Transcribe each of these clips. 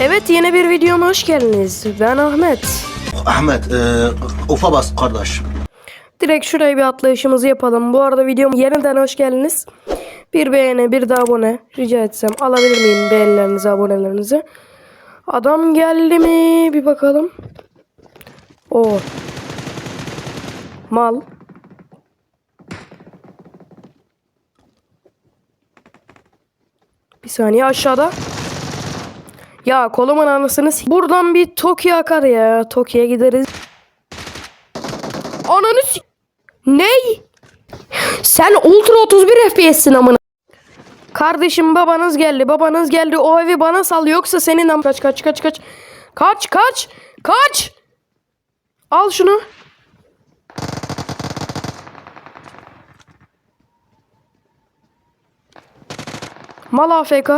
Evet yeni bir videoma hoş geldiniz. Ben Ahmet. Ahmet, e, ufa bas kardeş. Direkt şuraya bir atlayışımızı yapalım. Bu arada videom yeniden hoş geldiniz. Bir beğeni bir de abone rica etsem alabilir miyim beğenilerinizi abonelerinizi. Adam geldi mi bir bakalım. O. Mal. Bir saniye aşağıda. Ya kolumun anasını Buradan bir Tokyo akar ya. Tokyo'ya gideriz. Ananı s- Ney? Sen Ultra 31 FPS'sin amına. Kardeşim babanız geldi. Babanız geldi. O evi bana sal yoksa senin am kaç kaç kaç kaç. Kaç kaç kaç. Al şunu. Mal AFK.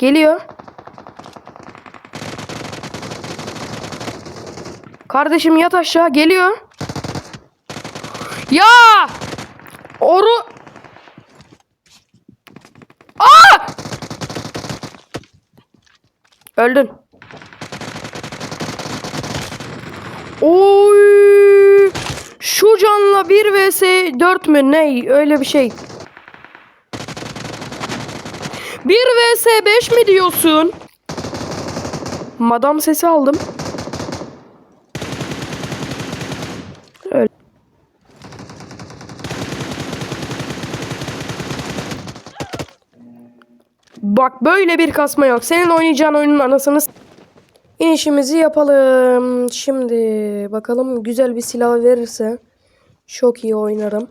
Geliyor. Kardeşim yat aşağı geliyor. Ya! Oru Aa! Öldün. Oy! Şu canla 1 vs 4 mü ne? Öyle bir şey. 1 vs 5 mi diyorsun? Madam sesi aldım. Öyle. Bak böyle bir kasma yok. Senin oynayacağın oyunun anasını İnişimizi yapalım. Şimdi bakalım güzel bir silah verirse çok iyi oynarım.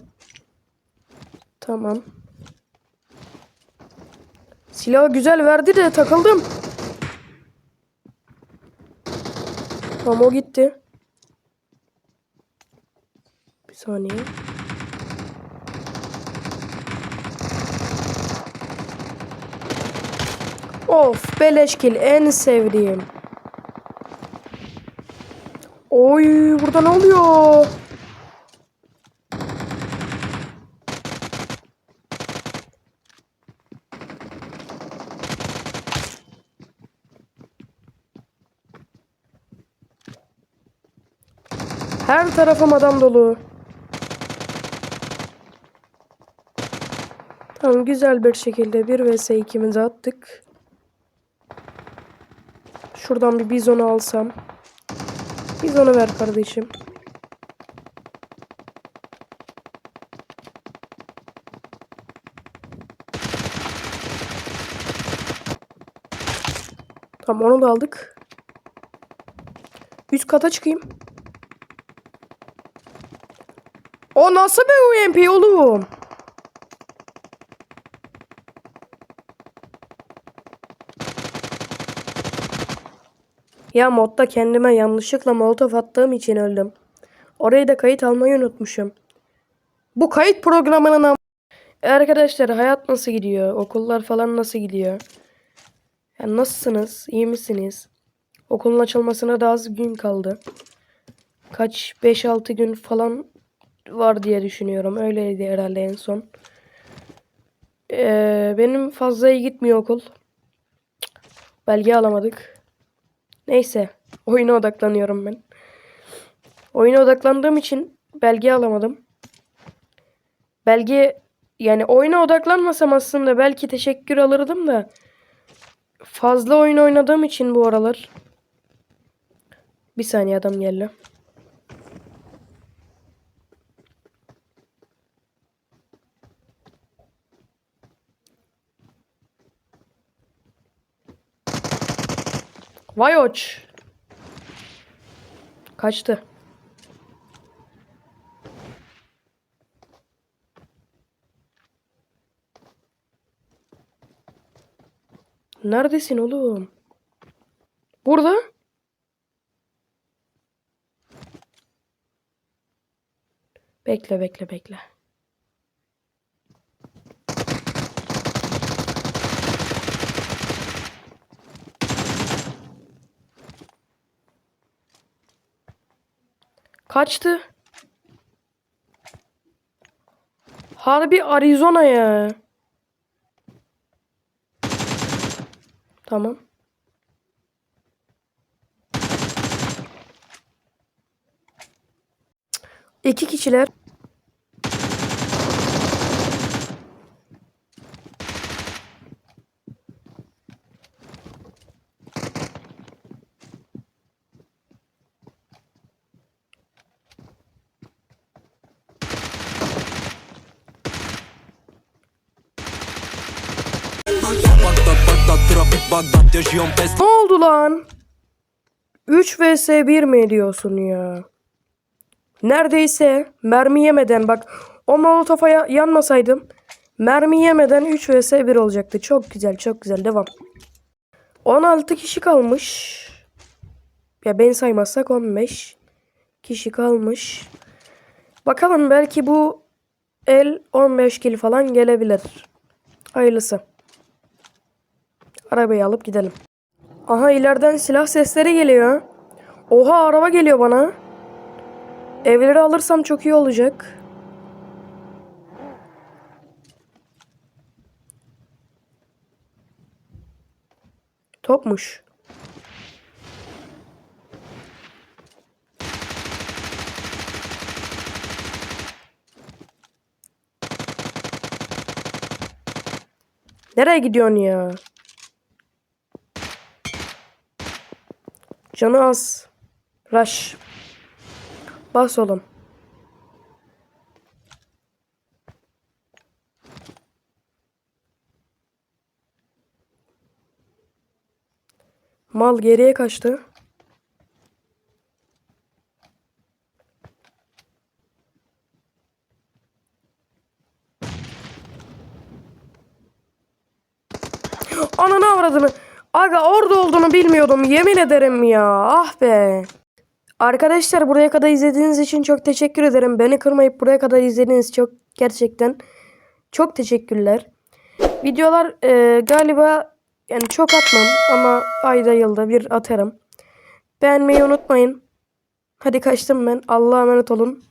Tamam. Silahı güzel verdi de takıldım. Tamam o gitti. Bir saniye. Of beleşkil en sevdiğim. Oy burada ne oluyor? Her tarafım adam dolu. Tamam güzel bir şekilde 1 vs 2'mizi attık. Şuradan bir bizonu alsam. Bizonu ver kardeşim. Tamam onu da aldık. Üst kata çıkayım. O nasıl bir UMP oğlum? Ya modda kendime yanlışlıkla molotof attığım için öldüm. Orayı da kayıt almayı unutmuşum. Bu kayıt programının am- Arkadaşlar hayat nasıl gidiyor? Okullar falan nasıl gidiyor? Ya nasılsınız? İyi misiniz? Okulun açılmasına daha az gün kaldı. Kaç 5-6 gün falan var diye düşünüyorum. Öyleydi herhalde en son. Ee, benim fazla iyi gitmiyor okul. Belge alamadık. Neyse. Oyuna odaklanıyorum ben. Oyuna odaklandığım için belge alamadım. Belge yani oyuna odaklanmasam aslında belki teşekkür alırdım da fazla oyun oynadığım için bu aralar. Bir saniye adam geldi. Vay oç. Kaçtı. Neredesin oğlum? Burada. Bekle bekle bekle. Kaçtı. Harbi Arizona ya. Tamam. İki kişiler. Ne oldu lan? 3 vs 1 mi diyorsun ya? Neredeyse mermi yemeden bak o molotofa ya- yanmasaydım mermi yemeden 3 vs 1 olacaktı. Çok güzel çok güzel devam. 16 kişi kalmış. Ya ben saymazsak 15 kişi kalmış. Bakalım belki bu el 15 kill falan gelebilir. Hayırlısı. Arabayı alıp gidelim. Aha ileriden silah sesleri geliyor. Oha araba geliyor bana. Evleri alırsam çok iyi olacak. Topmuş. Nereye gidiyorsun ya? Canı az. Rush. Bas oğlum. Mal geriye kaçtı. Ananı avradını. Aga orada olduğunu bilmiyordum. Yemin ederim ya. Ah be. Arkadaşlar buraya kadar izlediğiniz için çok teşekkür ederim. Beni kırmayıp buraya kadar izlediğiniz çok gerçekten çok teşekkürler. Videolar e, galiba yani çok atmam ama ayda yılda bir atarım. Beğenmeyi unutmayın. Hadi kaçtım ben. Allah'a emanet olun.